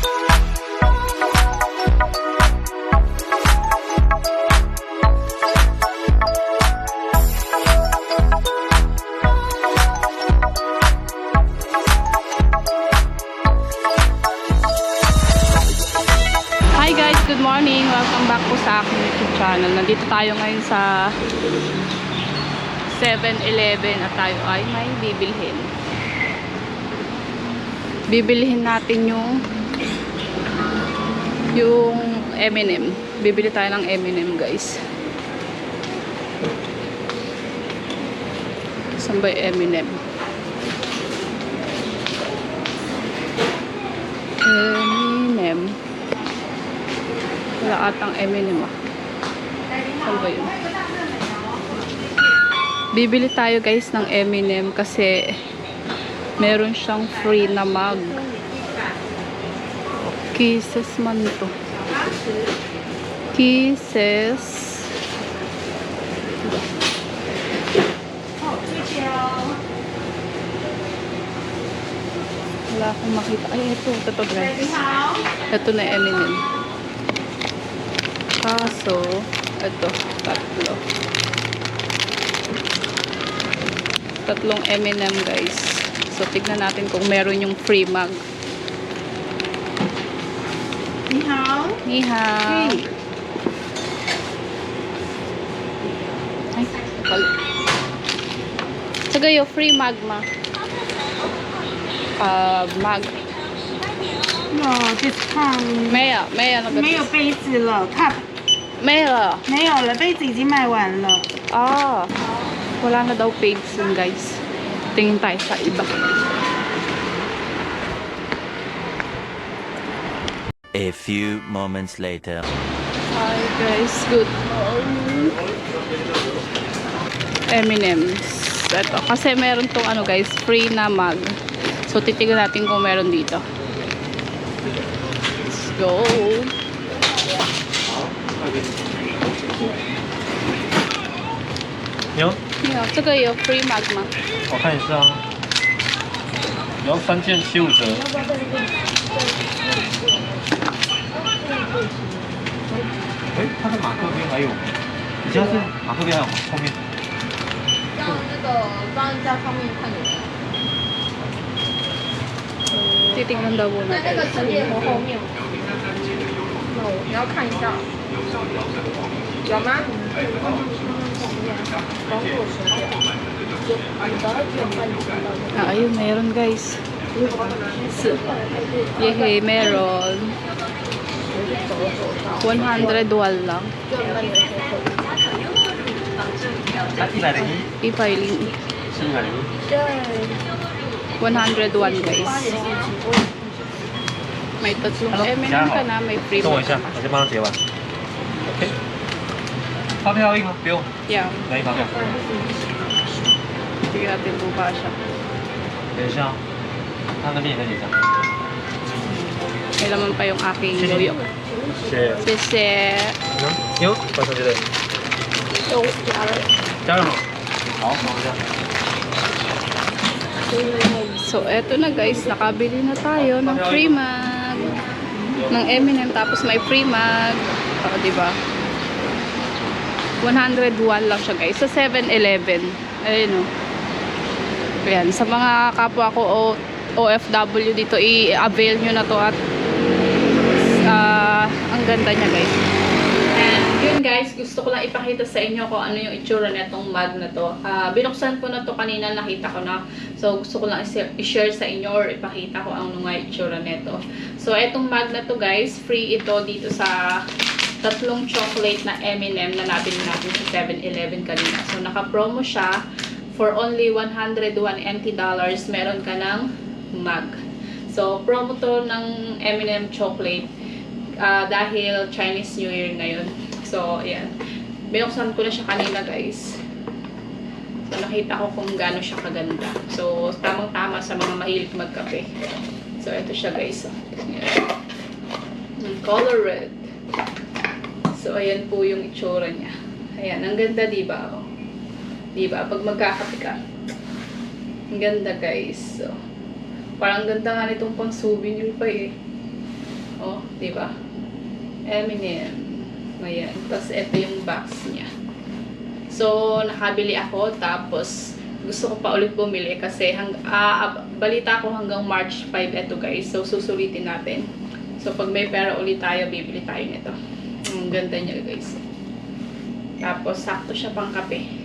Hi guys, good morning. Welcome back po sa YouTube channel. Nandito tayo ngayon sa 7-Eleven at tayo ay may bibilhin. Bibilhin natin yung yung M&M. Bibili tayo ng M&M guys. Saan ba M&M? M&M. Wala atang M&M ah. Saan ba yun? Bibili tayo guys ng M&M kasi meron siyang free na mug. Kisses man to. Kisses. Wala akong makita. Ay, ito. Ito guys. Ito na M&M. Kaso, ito, tatlo. Tatlong M&M guys. So, tignan natin kung meron yung free mug. 你好， Ni hao. Ay, kapal. Sagay, free mug ma. Ah, mug. 有 discount，没有，没有那个。没有杯子了，cup 没了。没有了，杯子已经卖完了。 Ah, wala na daw page yun, guys. Tingin tayo sa iba. A few moments later. Hi guys, good morning. M&M's. Ito, kasi meron tong ano guys, free na mug. So, titignan natin kung meron dito. Let's go. 有，有这个有 free mug 吗？我看一下啊。然后三件七五折。 哎，它的马克杯还有，你家是马克杯还有吗？后面。让那个帮人家方面看有没有。Titignan daw muna. 在那个陈列盒后面。那我你要看一下。有吗？Ah, ayun, meron guys. Yehe, meron. 100 wal lang. 啊，一百零一， I-filing. 是一百零一。 101 guys. May tatlong Hello, M&M Jia ka hao. na, may free 等我一 mo 下， ka 我先帮他结完。OK。发票要印吗？不用， Yeah. 来印发票。 Sige natin buka siya. 等一下哦，他那边也在结账。 May laman pa yung aking yoyo. 谢谢。谢谢。嗯，有，放上去的。有加了。加热好。好，等我一下。 So, eto na guys. Nakabili na tayo ng free mug. Ng M&M. Tapos may free mug. O, diba? 101 lang siya guys. Sa 7-Eleven. Ayun o. Ayan. Sa mga kapwa ko o OFW dito, i-avail nyo na to at ah, ang ganda niya guys. And yun guys, gusto ko lang ipakita sa inyo kung ano yung itsura nitong mug na to. Ah, binuksan ko na to kanina, nakita ko na. So gusto ko lang i-share sa inyo or ipakita ko ano nga itsura nito. So etong mug na to guys, free ito dito sa tatlong chocolate na M&M na nabili natin sa 7-Eleven kanina. So naka-promo siya for only 101 NT dollars. Meron ka ng mug. So promo to ng M&M chocolate ah, dahil Chinese New Year ngayon. So, ayan. Binuksan ko na siya kanina, guys. So, nakita ko kung gaano siya kaganda. So, tamang-tama sa mga mahilig magkape. So, ito siya, guys. Ayan. Color red. So, ayan po yung itsura niya. Ayan, ang ganda, di ba? Oh. Di ba? Pag magkakape ka. Ang ganda, guys. So, parang ganda nga nitong pang souvenir pa eh. Oh, di ba? M&M. Ayan. Tapos, ito yung box niya. So, nakabili ako. Tapos, gusto ko pa ulit bumili kasi hang, ah, balita ko hanggang March 5 ito guys. So, susulitin natin. So, pag may pera ulit tayo, bibili tayo nito. Ang ganda niya guys. Tapos, sakto siya pang kape.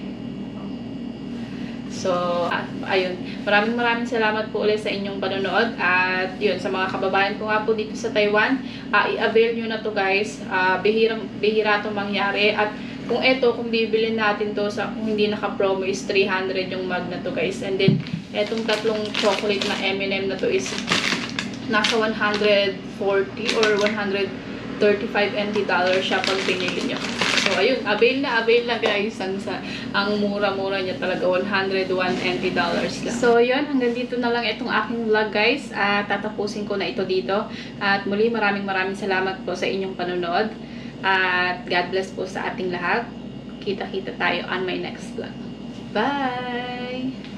So, ah, ayun. Maraming maraming salamat po ulit sa inyong panonood. At yun, sa mga kababayan ko nga po dito sa Taiwan, ah, i-avail nyo na to guys. Ah, bihirang, bihira to mangyari. At kung eto, kung bibilin natin to sa kung hindi naka-promo is 300 yung mug na to guys. And then, etong tatlong chocolate na M&M na to is nasa 140 or 135 NT dollar siya pag pinili nyo. So, ayun, avail na, avail na guys. Ang, sa, ang mura-mura niya talaga, 101 NT dollars lang. So, yun, hanggang dito na lang itong aking vlog guys. At tatapusin ko na ito dito. At muli, maraming maraming salamat po sa inyong panonood. At God bless po sa ating lahat. Kita-kita tayo on my next vlog. Bye!